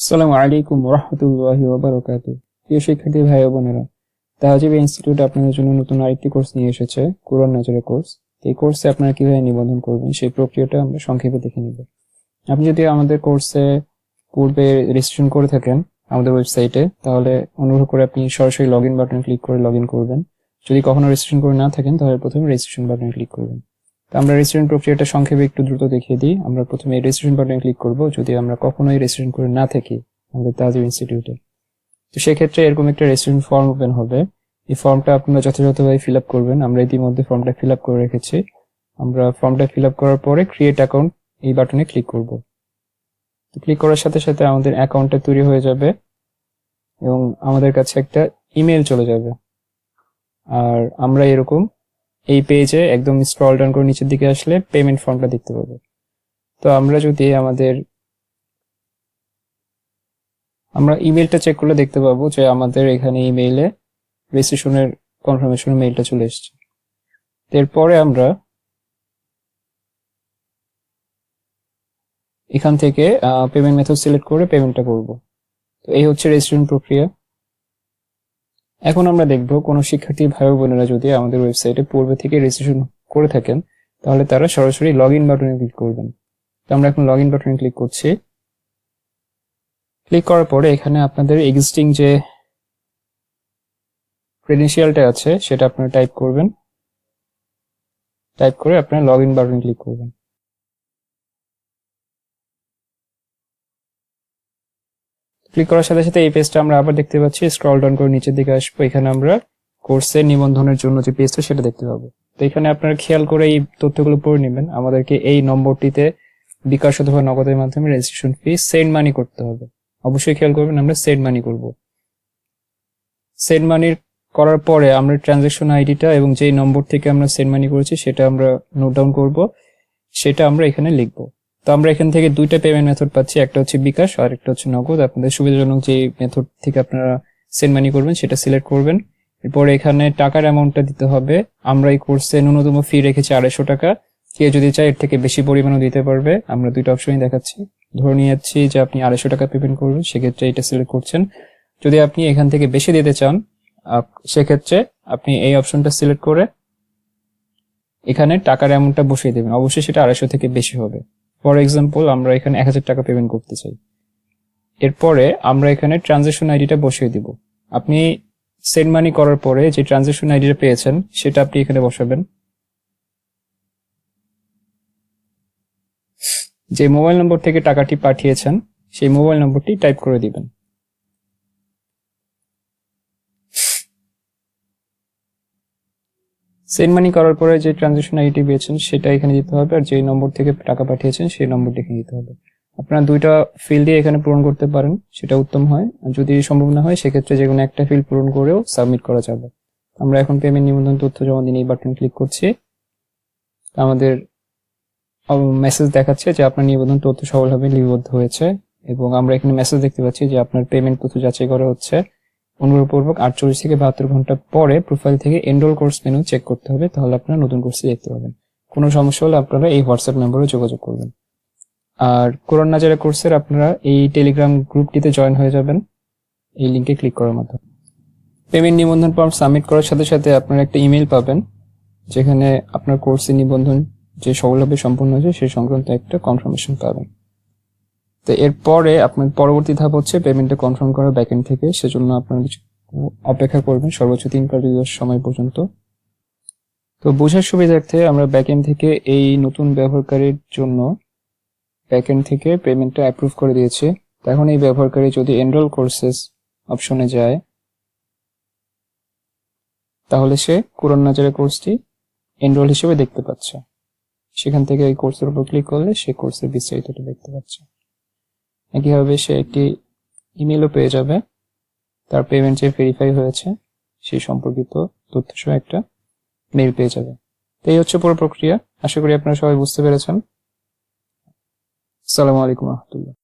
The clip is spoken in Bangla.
আসসালামু আলাইকুম রহমতুল্লাহি প্রিয় শিক্ষার্থী ভাই ও বোনেরা, তাহাজিব ইনস্টিটিউট আপনাদের জন্য নতুন আরেকটি কোর্স নিয়ে এসেছে, কোরআন নাজরের কোর্স। এই কোর্সে আপনারা কীভাবে নিবন্ধন করবেন সেই প্রক্রিয়াটা আমরা সংক্ষেপে দেখে নিব। আপনি যদি আমাদের কোর্সে পূর্বে রেজিস্ট্রেশন করে থাকেন আমাদের ওয়েবসাইটে তাহলে অনুগ্রহ করে আপনি সরাসরি লগ ইন বাটন ক্লিক করে লগ ইন করবেন। যদি কখনো রেজিস্ট্রেশন করে না থাকেন, তাহলে প্রথমে রেজিস্ট্রেশন বাটন ক্লিক করবেন। আমরা রেজিস্ট্রেশন প্রক্রিয়াটা সংক্ষেপে একটু দ্রুত দেখিয়ে দিই। আমরা প্রথমে রেজিস্ট্রেশন বাটনে ক্লিক করব। যদি আমরা কখনোই রেজিস্ট্রেশন করে না থাকি, আমাদের তাজিব ইনস্টিটিউটে তো সেক্ষেত্রে এরকম একটা রেজিস্ট্রেশন ফর্ম ওপেন হবে। এই ফর্মটা আপনারা যথাযথভাবে ফিল আপ করবেন। আমরা ইতিমধ্যে ফর্মটা ফিল আপ করে রেখেছি। আমরা ফর্মটা ফিল আপ করার পরে ক্রিয়েট অ্যাকাউন্ট এই বাটনে ক্লিক করব। তো ক্লিক করার সাথে সাথে আমাদের অ্যাকাউন্টটা তৈরি হয়ে যাবে এবং আমাদের কাছে একটা ইমেল চলে যাবে। আর আমরা এরকম এই পেজে একদম স্ক্রল ডাউন করে নিচের দিকে আসলে পেমেন্ট ফর্মটা দেখতে পাবো। তো আমরা যদি আমাদের, আমরা ইমেলটা চেক করলে দেখতে পাবো যে আমাদের এখানে ইমেইলে রেজিস্ট্রেশনের কনফার্মেশন মেইলটা চলে এসেছে। এরপরে আমরা এখান থেকে পেমেন্ট মেথড সিলেক্ট করে পেমেন্টটা করব। তো এই হচ্ছে রেজিস্ট্রেশন প্রক্রিয়া। এখন আমরা দেখব কোনো শিক্ষার্থী ভাই বোনেরা যদি আমাদের ওয়েবসাইটে পূর্বে থেকে রেজিস্ট্রেশন করে থাকেন, তাহলে তারা সরাসরি লগ ইন বাটনে ক্লিক করবেন। তো আমরা এখন লগ ইন বাটনে ক্লিক করছি। ক্লিক করার পরে এখানে আপনাদের এক্সিস্টিং যে ক্রেডেন্সিয়ালটা আছে, সেটা আপনারা টাইপ করবেন। টাইপ করে আপনারা লগ ইন বাটনে ক্লিক করবেন। ক্লিক করার সাথে সাথে এই পেজটা আমরা আবার দেখতে পাচ্ছি। স্ক্রল ডাউন করে নিচের দিকে আসব। এখানে আমরা কোর্সের নিবন্ধনের জন্য যে পেজটা সেটা দেখতে পাবো। তো এখানে আপনারা খেয়াল করে এই তথ্যগুলো পড়ে নেবেন। আমাদেরকে এই নম্বরটিতে বিকাশ অথবা নগদের মাধ্যমে রেজিস্ট্রেশন ফি সেন্ড মানি করতে হবে। অবশ্যই খেয়াল করবেন, আমরা সেন্ড মানি করব। সেন্ড মানির করার পরে আমরা ট্রানজেকশন আইডিটা এবং যেই নম্বর থেকে আমরা সেন্ড মানি করেছি, সেটা আমরা নোট ডাউন করব। সেটা আমরা এখানে লিখব। তো আমরা এখান থেকে দুইটা পেমেন্ট মেথড পাচ্ছি, একটা হচ্ছে বিকাশ আর একটা হচ্ছে নগদ। আপনাদের সুবিধাজনক যে মেথড থেকে আপনারা সেন্ড মানি করবেন, সেটা সিলেক্ট করবেন। এরপর এখানে টাকার অ্যামাউন্টটা দিতে হবে। আমরা এই কোর্সে ন্যূনতম ফি রেখেছি আড়াইশো টাকা। কেউ যদি চায়, এর থেকে বেশি পরিমাণও দিতে পারবে। আমরা দুইটা অপশনই দেখাচ্ছি। ধরে নিয়ে যাচ্ছি যে আপনি আড়াইশো টাকা পেমেন্ট করবেন, সেক্ষেত্রে এটা সিলেক্ট করছেন। যদি আপনি এখান থেকে বেশি দিতে চান সেক্ষেত্রে আপনি এই অপশনটা সিলেক্ট করে এখানে টাকার অ্যামাউন্টটা বসিয়ে দেবেন। অবশ্যই সেটা আড়াইশো থেকে বেশি হবে। ফর এক্সাম্পল আমরা এখানে এক হাজার টাকা পেমেন্ট করতে চাই। এরপরে আমরা এখানে ট্রানজেকশন আইডিটা বসিয়ে দিব। আপনি সেন্ড মানি করার পরে যে ট্রানজেকশন আইডিটা পেয়েছেন, সেটা আপনি এখানে বসাবেন। যে মোবাইল নম্বর থেকে টাকাটি পাঠিয়েছেন, সেই মোবাইল নম্বরটি টাইপ করে দিবেন। সেন্ড মানি করার পরে যে ট্রানজেকশন আইডি পেয়েছেন, সেটা এখানে দিতে হবে। আর যে নম্বর থেকে টাকা পাঠিয়েছেন, সেই নম্বরটি এখানে দিতে হবে। আপনারা দুইটা ফিল দিয়ে এখানে পূরণ করতে পারেন, সেটা উত্তম হয়। আর যদি সম্ভব না হয়, সেক্ষেত্রে যে কোনো একটা ফিল্ড পূরণ করেও সাবমিট করা যাবে। আমরা এখন পেমেন্ট নিবন্ধন তথ্য জমা দিন এই বাটন ক্লিক করছি। আমাদের মেসেজ দেখাচ্ছে যে আপনার নিবন্ধন তথ্য সফলভাবে লিপিবদ্ধ হয়েছে। এবং আমরা এখানে মেসেজ দেখতে পাচ্ছি যে আপনার পেমেন্ট তথ্য যাচাই করা হচ্ছে। অনুগ্রহপূর্বক আটচল্লিশ থেকে বাহাত্তর ঘণ্টা পরে প্রোফাইল থেকে এনরোল কোর্স মেনু চেক করতে হবে, তাহলে আপনারা নতুন কোর্সে দেখতে পাবেন। কোনো সমস্যা হলে আপনারা এই হোয়াটসঅ্যাপ নম্বরে যোগাযোগ করবেন। আর কোরআন নাজারা কোর্সের আপনারা এই টেলিগ্রাম গ্রুপটিতে জয়েন হয়ে যাবেন, এই লিঙ্কে ক্লিক করার মাধ্যমে। পেমেন্ট নিবন্ধন ফর্ম সাবমিট করার সাথে সাথে আপনারা একটা ইমেল পাবেন, যেখানে আপনার কোর্সের নিবন্ধন যে সফলভাবে সম্পূর্ণ হয়েছে সেই সংক্রান্ত একটা কনফার্মেশন পাবেন। তো এরপরে আপনার পরবর্তী ধাপ হচ্ছে পেমেন্টটা কনফার্ম করা ব্যাকএন্ড থেকে। সেজন্য আপনারা কিছু অপেক্ষা করবেন সর্বোচ্চ তিন কার্য সময় পর্যন্ত। তো বোঝার সুবিধার্থে আমরা ব্যাকএন্ড থেকে এই নতুন ব্যবহারকারীর জন্য ব্যাকএন্ড থেকে পেমেন্টটা অ্যাপ্রুভ করে দিয়েছে। এখন এই ব্যবহারকারী যদি এনরোল কোর্সেস অপশনে যায়, তাহলে সে কোরআন নাজারের কোর্সটি এনরোল হিসেবে দেখতে পাচ্ছে। সেখান থেকে এই কোর্সের উপর ক্লিক করলে সে কোর্সের বিস্তারিতটা দেখতে পাচ্ছে। একইভাবে সে একটি ইমেলও পেয়ে যাবে। তার পেমেন্ট যে ভেরিফাই হয়েছে, সেই সম্পর্কিত তথ্য সহ একটা মেল পেয়ে যাবে। তো এই হচ্ছে পুরো প্রক্রিয়া। আশা করি আপনারা সবাই বুঝতে পেরেছেন। আসসালামু আলাইকুম রহমতুল্লাহ।